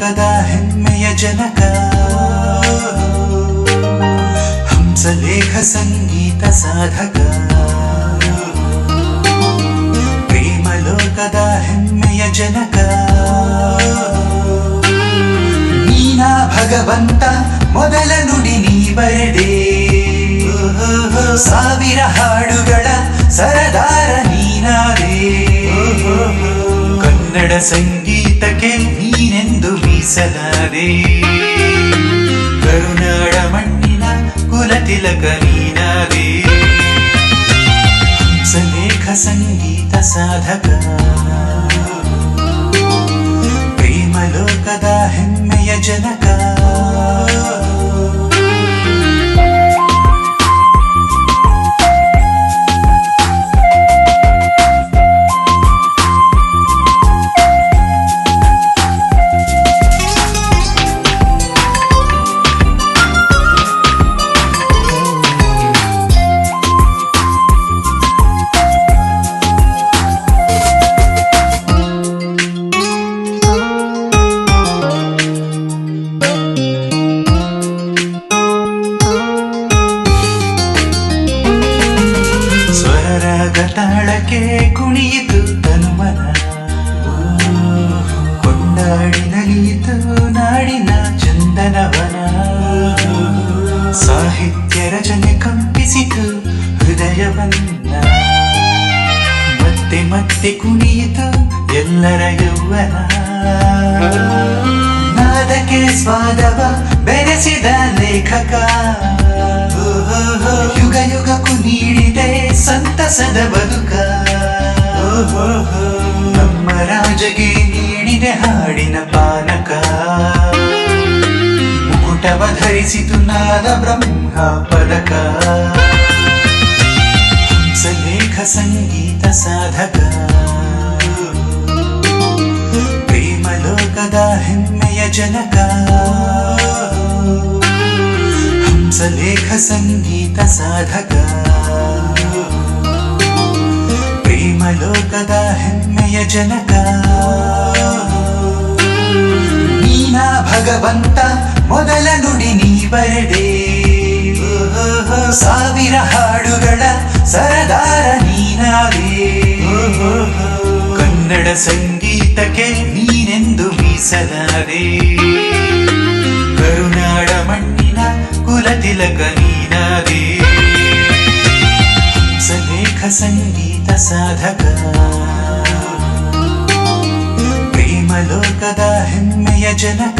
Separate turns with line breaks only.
ಭಾರತದ ಹೆಮ್ಮೆಯ ಜನಕ. ಹಂಸಲೇಖ ಸಂಗೀತ ಸಾಧಕ. ಪ್ರೇಮ ಲೋಕದ ಹೆಮ್ಮೆಯ ಜನಕ. ನೀನಾ ಭಗವಂತ, ಮೊದಲ ನುಡಿ ನೀ ಬರೆದೆ ಸಾವಿರ ಹಾಡುಗಳ ಸರದಾರ ನೀನಾದೆ ಕನ್ನಡ ಸಂಗೀತಕ್ಕೆ ನೀ ಮೀಸಲಾದೆ ಕರುನಾಡ ಮಣ್ಣಿನ ಕುಲತಿಲಕ ನೀನಾದೆ ಹಂಸಲೇಖ ಸಂಗೀತ ಸಾಧಕ ಪ್ರೇಮ ಲೋಕದ ಹೆಮ್ಮೆಯ ಜನಕ ತಾಳಕ್ಕೆ ಕುಣಿಯಿತು ತನುಮನ ಕೊಂಡಾಡಿ ನಲಿಯಿತು ನಾಡಿನ ಚಂದನವನ. ಸಾಹಿತ್ಯ ರಚನೆ ಕಂಪಿಸಿತು ಹೃದಯವನ್ನ. ಮತ್ತೆ ಮತ್ತೆ ಕುಣಿಯಿತು ಎಲ್ಲರ ಯೌವನ. ನಾದಕ್ಕೆ ಸ್ವಾದವ ಬೆರೆಸಿದ ಸಂತಸದ ಬದುಕ ನಮ್ಮ ರಾಜಗೆ ನೀಡಿದೆ ಹಾಡಿನ ಪಾನಕ. ಮುಕುಟವ ಧರಿಸಿತು ನಾದ ಬ್ರಹ್ಮ ಪದಕ. ಹಂಸಲೇಖ ಸಂಗೀತ ಸಾಧಕ. ಪ್ರೇಮ ಲೋಕದ ಹೆಮ್ಮೆಯ ಜನಕ. ಹಂಸಲೇಖ ಸಂಗೀತ ಸಾಧಕ. ಪ್ರೇಮ ಲೋಕದ ಹೆಮ್ಮೆಯ ಜನಕ. ನೀನ ಭಗವಂತ, ಮೊದಲ ನುಡಿ ನೀ ಬರೆದೆ. ಸಾವಿರ ಹಾಡುಗಳ ಸರದಾರ ನೀನಾವೇ ಕನ್ನಡ ಸಂಗೀತಕ್ಕೆ ನೀನೆಂದು ಮೀಸಲಾದೆ. ಕರುನಾಡ ಮಣ್ಣಿನ ಕುಲತಿಲಕ ನೀನಾದೆ. ಹಂಸಲೇಖ ಸಂಗೀತ ಸಾಧಕ ಪ್ರೇಮ ಲೋಕದ ಹೆಮ್ಮೆಯ ಜನಕ